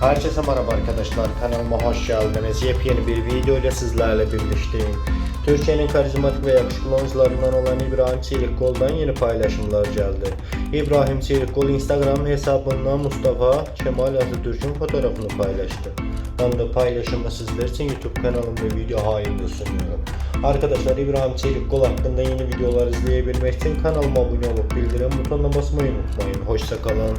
Herkese merhaba arkadaşlar kanalıma hoş geldiniz. Yepyeni bir video ile sizlerle birlikteyim. Türkiye'nin karizmatik ve yakışıklı oyuncularından olan İbrahim Çelikkol'dan yeni paylaşımlar geldi. İbrahim Çelikkol Instagram hesabından Mustafa Kemal Atatürk'ün fotoğrafını paylaştı. Ben de paylaşımı sizler için YouTube kanalımda video halinde sunuyorum. Arkadaşlar İbrahim Çelikkol hakkında yeni videolar izleyebilmek için kanalıma abone olup bildirim butonuna basmayı unutmayın. Hoşçakalın.